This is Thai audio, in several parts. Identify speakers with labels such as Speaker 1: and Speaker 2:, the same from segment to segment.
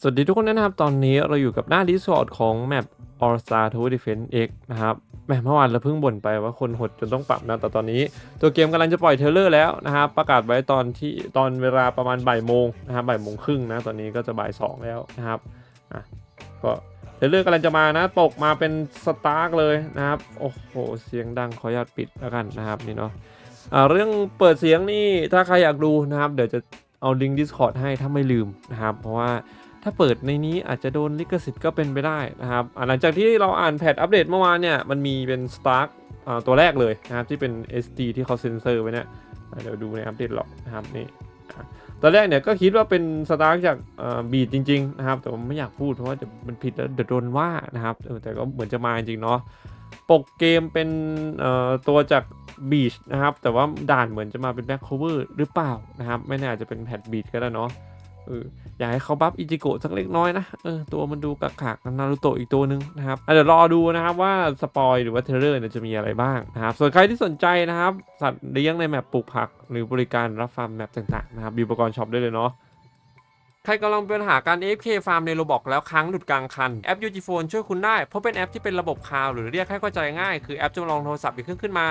Speaker 1: สวัสดีทุกคนนะครับ ตอนนี้เราอยู่กับหน้า Discord ของแมป All Star Tower Defense X นะครับแหมเมื่อวานเราเพิ่งบ่นไปว่าคนหดจนต้องปรับนะ แต่ตอนนี้ตัวเกมกำลังจะปล่อยเทเลอร์แล้วนะครับ ประกาศไว้ตอนที่ตอนเวลาประมาณบ่ายโมงนะครับบ่ายโมงครึ่งนะ ตอนนี้ก็จะบ่ายสองแล้วนะครับอะก็เทเลอร์กำลังจะมานะ ตกมาเป็นสตาร์กเลยนะครับ โอ้โห เสียงดังขออนุญาตปิดแล้วกันนะครับนี่เนาะอ่าเรื่องเปิดเสียงนี่ถ้าใครอยากดูนะครับ เดี๋ยวจะเอาลิงก์ Discord ให้ถ้าไม่ลืมนะครับ เพราะว่า ถ้าเปิดในนี้อาจจะโดนลิขสิทธิ์ก็เป็นไปได้นะครับหลังจากที่เราอ่านแพทอัปเดตเมื่อวานเนี่ยมันมีเป็น Stark ตัวแรกเลยนะครับที่เป็น SD ที่เขาเซ็นเซอร์ไว้เนี่ยเดี๋ยวดูในอัปเดตหรอกนะครับนี่ตอนแรกเนี่ยก็คิดว่าเป็น Stark จากบีดจริงๆนะครับแต่ผมไม่อยากพูดเพราะว่าจะมันผิดแล้วเดี๋ยวโดนว่านะครับแต่ก็เหมือนจะมาจริงเนาะปกเกมเป็นตัวจากบีชนะครับแต่ว่าด่านเหมือนจะมาเป็นแบ็คโคเวอร์หรือเปล่านะครับไม่แน่อาจจะเป็นแพทบีชก็ได้เนาะ เอออยากให้เขาบัฟอิจิโกะสักเล็กน้อยนะเออตัวมันดูกากนารูโตะอีกตัวหนึ่งนะครับเดี๋ยวรอดูนะครับว่าสปอยหรือว่าเทรลเลอร์เนี่ยจะมีอะไรบ้างนะครับส่วนใครที่สนใจนะครับ สัตว์เลี้ยงในแมปปลูกผัก หรือบริการรับฟาร์มแมปต่างๆนะครับมีอุปกรณ์ช็อปได้เลยเนาะใครกำลังเป็นปัญหาการ AFK ฟาร์มในโรบอกแล้วค้างหลุดกลางคัน แอป UG Phone ช่วยคุณได้ เพราะเป็นแอปที่เป็นระบบคลาวหรือเรียกให้เข้าใจง่าย คือแอปจำลองโทรศัพท์อีกเครื่องขึ้นมา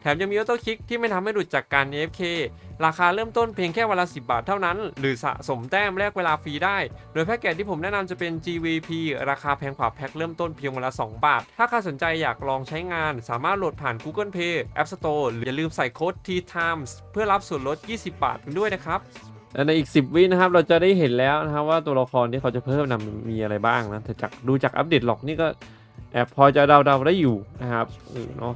Speaker 1: แถมยังมีออโต้คลิกที่ไม่ทำให้หลุดจากการ AFK ราคาเริ่มต้นเพียงแค่วันละ 10 บาทเท่านั้น หรือสะสมแต้มแลกเวลาฟรีได้ โดยแพ็กเกจที่ผมแนะนำจะเป็น GVP ราคาแพงกว่าแพ็คเริ่มต้นเพียงวันละ 2 บาท ถ้าใครสนใจอยากลองใช้งาน สามารถโหลดผ่าน Google Play App Store หรืออย่าลืมใส่โค้ด T Times เพื่อรับส่วนลด 20 บาทกันด้วยนะครับและในอีก 10 วินะครับ เราจะได้เห็นแล้วนะครับว่าตัวละครที่เขาจะเพิ่มนำมีอะไรบ้างนะแต่จากดูจากอัปเดตหลอกนี่ก็แอบพอจะเดาๆได้อยู่นะครับเออเนาะ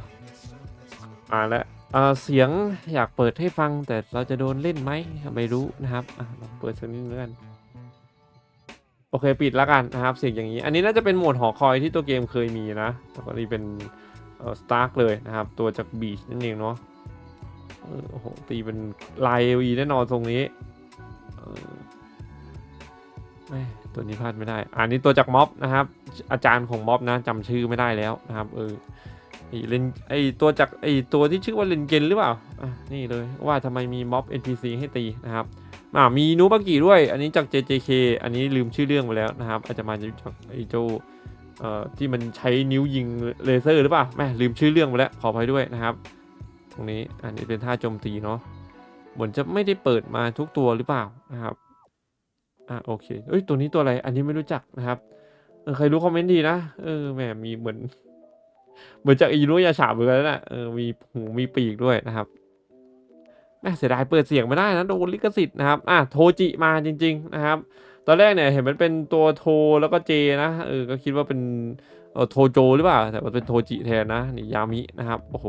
Speaker 1: อ่าและอ่า เสียงอยากเปิดให้ฟังแต่เราจะโดนเล่นไหมไม่รู้นะครับลองเปิดสักนิดนึงกันโอเคปิดแล้วกันนะครับเสียงอย่างนี้ อันนี้น่าจะเป็นโหมดหอคอยที่ตัวเกมเคยมีนะแล้วก็นี่เป็นสตาร์กเลยนะครับ ตัวจากบีชนั่นเองเนาะโอ้โหตีเป็นลายเอลีแน่นอนตรงนี้ตัวนี้พลาดไม่ได้ อันนี้ตัวจากม็อบนะครับ อาจารย์ของม็อบนะจำชื่อไม่ได้แล้วนะครับ เออ ไอเลนไอตัวจากไอตัวที่ชื่อว่าเลนเกนหรือเปล่าอะนี่เลยว่าทำไมมีม็อบ NPC ให้ตีนะครับอ่ามีนูบากิด้วย อันนี้จาก JJK อันนี้ลืมชื่อเรื่องไปแล้วนะครับ อาจจะมาจากไอโจเอ่อที่มันใช้นิ้วยิงเลเซอร์หรือเปล่าแม่ลืมชื่อเรื่องไปแล้วขออภัยด้วยนะครับ ตรงนี้อันนี้เป็นท่าโจมตีเนาะเหมือนจะไม่ได้เปิดมาทุกตัวหรือเปล่านะครับอะโอเคเอ้ยตัวนี้ตัวอะไรอันนี้ไม่รู้จักนะครับใครรู้คอมเมนต์ดีนะเออแหมมีเหมือน เหมือนจากอินุยาฉาบเหมือนกันนะเออมีหูมีปีกด้วยนะครับแม่เสียดายเปิดเสียงไม่ได้นะโดนลิขสิทธิ์นะครับอะโทจิมาจริง ๆนะครับ ตอนแรกเนี่ยเห็นมันเป็นตัวโทแล้วก็เจนะเออก็คิดว่าเป็นเออโทโจหรือเปล่า แต่มันเป็นโทจิแทนนะนี่ยามินะครับโอ้โห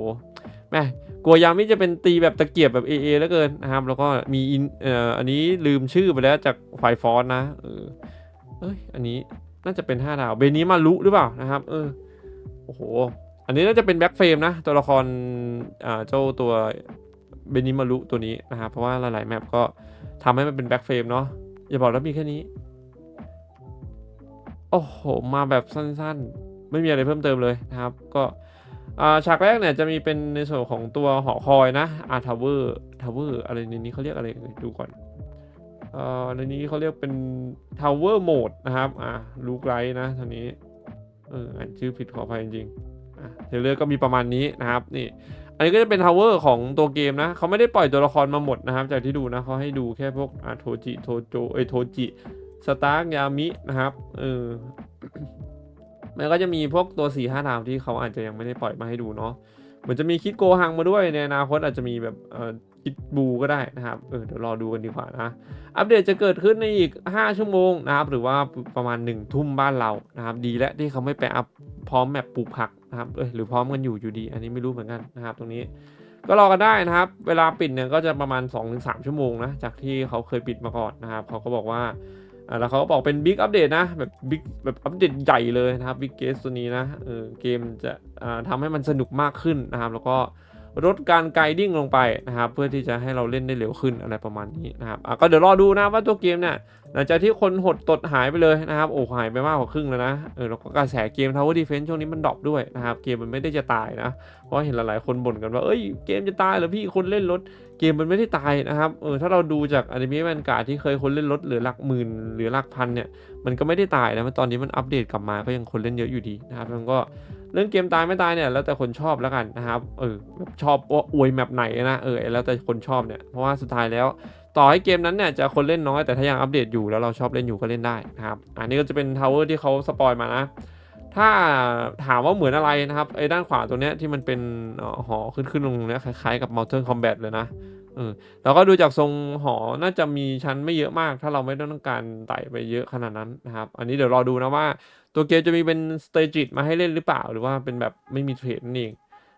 Speaker 1: แม่กลัวยามิจะเป็นตีแบบตะเกียบแบบเอเอแล้วเกินนะครับ แล้วก็มีอินเอ่ออันนี้ลืมชื่อไปแล้วจากไฟฟอนนะเออเอ้ยอันนี้น่าจะเป็นห้าดาวเบนี้มารุหรือเปล่านะครับ เออ อ้โห อันนี้น่าจะเป็นแบ็คเฟรมนะ ตัวละครอ่าเจ้าตัวเบนิมารุตัวนี้นะครับเพราะว่าหลายๆแมปก็ทำให้มันเป็นแบ็คเฟรมเนาะอย่าบอกแล้วมีแค่นี้ โอ้โห มาแบบสั้นๆ ไม่มีอะไรเพิ่มเติมเลยนะครับ ก็ฉากแรกเนี่ยจะมีเป็นในส่วนของตัวหอคอยนะอาทาวเวอร์ทาวเวอร์อะไรในนี้เขาเรียกอะไรดูก่อนอในนี้เขาเรียกเป็นทาวเวอร์โหมดนะครับอ่าลูกไลท์นะท่านี้ เอออ่านชื่อผิดขออภัยจริงๆเทรลเลอร์ก็มีประมาณนี้นะครับนี่อันนี้ก็จะเป็นทาวเวอร์ของตัวเกมนะเขาไม่ได้ปล่อยตัวละครมาหมดนะครับ จากที่ดูนะเขาให้ดูแค่พวกอ่าโทจิโทโจเอโทจิสตาร์กยามินะครับเออมันก็จะมีพวกตัว4ี่ห้าดาวที่เขาอาจจะยังไม่ได้ปล่อยมาให้ดูเนาะเหมือนจะมีคิดโกฮังมาด้วยในอนาคตอาจจะมีแบบเออ คิดบูก็ได้นะครับ เออเดี๋ยวรอดูกันดีกว่านะ อัปเดตจะเกิดขึ้นในอีก 5 ชั่วโมงนะครับ หรือว่าประมาณ 1 ทุ่มบ้านเรานะครับ ดีและที่เขาไม่ไปอัพพร้อมแมปปลูกผักนะครับ เออหรือพร้อมกันอยู่อยู่ดี อันนี้ไม่รู้เหมือนกันนะครับ ตรงนี้ ก็รอกันได้นะครับ เวลาปิดเนี่ยก็จะประมาณ 2-3 ชั่วโมงนะ จากที่เขาเคยปิดมาก่อนนะครับเขาก็บอกว่าอ่าแล้วเขาก็บอกเป็นบิ๊กอัปเดตนะ แบบบิ๊กแบบอัปเดตใหญ่เลยนะครับบิ๊กเกสตัวนี้นะเออเกมจะอ่าทำให้มันสนุกมากขึ้นนะครับ แล้วก็ ลดการไกดิ้งลงไปนะครับเพื่อที่จะให้เราเล่นได้เร็วขึ้นอะไรประมาณนี้นะครับอะก็เดี๋ยวรอดูนะว่าตัวเกมเนี่ยหลังจากที่คนหดตดหายไปเลยนะครับโอ้หายไปมากกว่าครึ่งแล้วนะเออแล้วก็กระแสเกม Tower Defense ช่วงนี้มันดรอปด้วยนะครับเกมมันไม่ได้จะตายนะ เพราะเห็นหลายๆคนบ่นกันว่าเอ้ยเกมจะตายเหรอพี่คนเล่นรถเกมมันไม่ได้ตายนะครับเออถ้าเราดูจากอนิเมะแวนการ์ดที่เคยคนเล่นรถหลือหลักหมื่นหรือหลักพันเนี่ยมันก็ไม่ได้ตายนะมันตอนนี้มันอัปเดตกลับมาก็ยังคนเล่นเยอะอยู่ดีนะครับแล้วก็ เรื่องเกมตายไม่ตายเนี่ยแล้วแต่คนชอบแล้วกันนะครับเออชอบว่าอวยแมปไหนนะเออแล้วแต่คนชอบเนี่ยเพราะว่าสุดท้ายแล้วต่อให้เกมนั้นเนี่ยจะคนเล่นน้อยแต่ถ้ายังอัปเดตอยู่แล้วเราชอบเล่นอยู่ก็เล่นได้นะครับอันนี้ก็จะเป็นทาวเวอร์ที่เขาสปอยมานะ ถ้าถามว่าเหมือนอะไรนะครับไอ้ด้านขวาตัวเนี้ยที่มันเป็นหอขึ้นขึ้นลงเนี่ยคล้ายๆกับ Mountain Combat เลยนะ เออแล้วก็ดูจากทรงหอน่าจะมีชั้นไม่เยอะมาก ถ้าเราไม่ต้องการไต่ไปเยอะขนาดนั้นนะครับ อันนี้เดี๋ยวรอดูนะว่า ตัวเกมจะมีเป็นสเตจิตมาให้เล่นหรือเปล่า หรือว่าเป็นแบบไม่มีเทรดนั่นเอง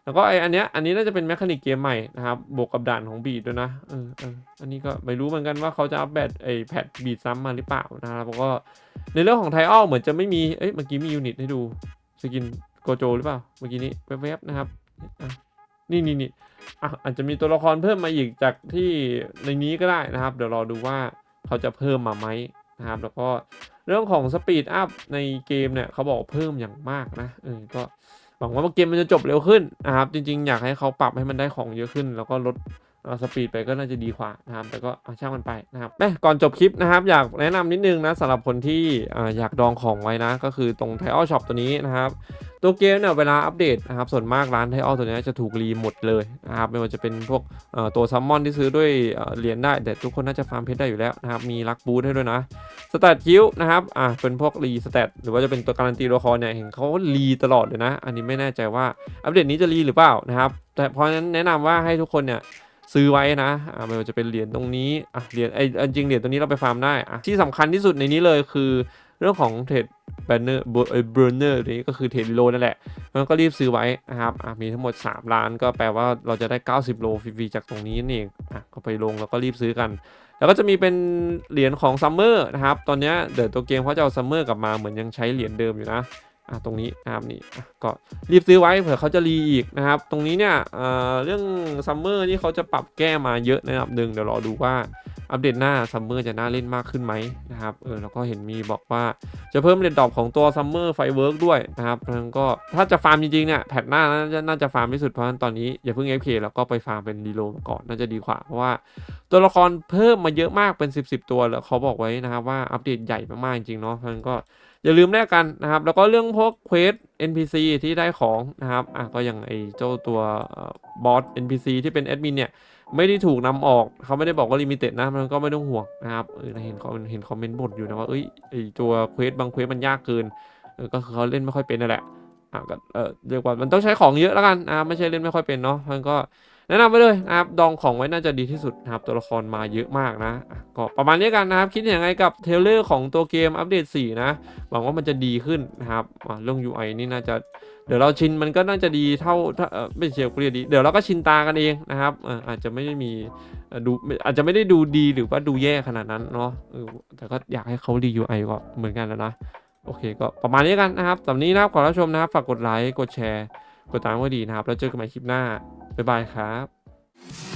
Speaker 1: แล้วก็ไออันเนี้ยอันนี้น่าจะเป็นแมคานิกเกมใหม่นะครับบวกกับด่านของบีดด้วยนะเออเอออันนี้ก็ไม่รู้เหมือนกันว่าเขาจะอัปเดตไอแพดบีดซ้ำมาหรือเปล่านะครับแล้วก็ในเรื่องของไทออลเหมือนจะไม่มีเอ้ยเมื่อกี้มียูนิตให้ดูสกินโกโจหรือเปล่าเมื่อกี้นี้แวบๆนะครับ นี่นี่นี่อะอาจจะมีตัวละครเพิ่มมาอีกจากที่ในนี้ก็ได้นะครับ เดี๋ยวรอดูว่าเขาจะเพิ่มมาไหมนะครับ แล้วก็เรื่องของสปีดอัพในเกมเนี่ยเขาบอกเพิ่มอย่างมากนะเออก็หวังว่าเกมมันจะจบเร็วขึ้นนะครับ จริง ๆ อยากให้เขาปรับให้มันได้ของเยอะขึ้น แล้วก็ลดสปีดไปก็น่าจะดีกว่านะครับแต่ก็ช่างมันไปนะครับแม่ก่อนจบคลิปนะครับ อยากแนะนำนิดนึงนะสำหรับคนที่อ่าอยากดองของไว้นะ ก็คือตรงไทออช็อปตัวนี้นะครับ ตัวเกมเนี่ยเวลาอัปเดตนะครับส่วนมากร้านไทออตัวเนี้ยจะถูกรีหมดเลยนะครับไม่ว่าจะเป็นพวกตัวซัมมอนที่ซื้อด้วยเหรียญได้ แต่ทุกคนน่าจะฟาร์มเพชรได้อยู่แล้วนะครับมีลักบูทให้ด้วยนะสแตทคิวนะครับอ่าเป็นพวกรีสแตทหรือว่าจะเป็นตัวการันตีตัวครเนี่ยเห็นเขารีตลอดเลยนะ อันนี้ไม่แน่ใจว่าอัปเดตนี้จะรีหรือเปล่านะครับแต่เพราะฉะนั้นแนะนำว่าให้ทุกคนเนี่ยซื้อไว้นะอ่าไม่ว่าจะเป็นเหรียญตรงนี้อะเหรียญไอ้อันจริงเหรียญตรงนี้เราไปฟาร์มได้อะที่สำคัญที่สุดในนี้เลยคือ เรื่องของเทรดแบนเนอร์เบรเนอร์นี้ก็คือเทรดโลนั่นแหละมันก็รีบซื้อไว้นะครับมีทั้งหมด 3 ล้านก็แปลว่าเราจะได้ 90 โลฟรีจากตรงนี้นี่เองอะก็ไปลงแล้วก็รีบซื้อกัน แล้วก็จะมีเป็นเหรียญของซัมเมอร์นะครับ ตอนนี้เดี๋ยวตัวเกมเขาจะเอาซัมเมอร์กลับมาเหมือนยังใช้เหรียญเดิมอยู่นะอะตรงนี้นะครับนี่ก็รีบซื้อไว้เผื่อเขาจะรีอีกนะครับ ตรงนี้เนี่ยเเรื่องซัมเมอร์นี่เขาจะปรับแก้มาเยอะนระดับหนึ่งเดี๋ยวรอดูว่า อัปเดตหน้าซัมเมอร์จะน่าเล่นมากขึ้นไหมนะครับเออแล้วก็เห็นมีบอกว่าจะเพิ่มเรนดอปของตัวซัมเมอร์ไฟเวิร์กด้วยนะครับแล้วก็ถ้าจะฟาร์มจริงๆเนี่ยแพทหน้าน่าจะน่าจะฟาร์มที่สุดเพราะฉะนั้นตอนนี้อย่าเพิ่ง FK แล้วก็ไปฟาร์มเป็นดีโลมาก่อนน่าจะดีกว่าเพราะว่าตัวละครเพิ่มมาเยอะมากเป็น 10บสตัวแล้วเขาบอกไว้นะครับว่าอัปเดตใหญ่มากๆจริงเนาะเพราะฉะนั้นก็ อย่าลืมแลกกันนะครับ แล้วก็เรื่องพวกเควส NPC ที่ได้ของนะครับอะก็อย่างไอเจ้าตัวบอส NPC ที่เป็นแอดมินเนี่ยไม่ได้ถูกนำออก เขาไม่ได้บอกว่าลิมิเต็ดนะ มันก็ไม่ต้องห่วงนะครับเออเห็นเห็นคอมเมนต์บ่นอยู่นะว่าเอ้ยไอตัวเควสบางเควสมันยากเกินเออก็คือเขาเล่นไม่ค่อยเป็นนั่นแหละอะก็เออเรียกว่ามันต้องใช้ของเยอะแล้วกันนะไม่ใช่เล่นไม่ค่อยเป็นเนาะมันก็ แนะนำไปเลยนะครับดองของไว้น่าจะดีที่สุดนะครับตัวละครมาเยอะมากนะก็ประมาณนี้กันนะครับ คิดยังไงกับเทเลอร์ของตัวเกมอัปเดต 4 นะ หวังว่ามันจะดีขึ้นนะครับเรื่อง UI นี่น่าจะเดี๋ยวเราชินมันก็น่าจะดีเท่าถ้าเอ่อไม่เชียวเรียดี เดี๋ยวเราก็ชินตากันเองนะครับอาจจะไม่ได้มีเอ่อดูอาจจะไม่ได้ดูดีหรือว่าดูแย่ขนาดนั้นเนาะแต่ก็อยากให้เขาดี UI ก็เหมือนกันแล้วนะโอเคก็ประมาณนี้กันนะครับสำหรับนี้นะครับขอรับชมนะครับฝากกดไลค์กดแชร์ กดตามก็ดีนะครับ แล้วเจอกันใหม่คลิปหน้า บ๊ายบายครับ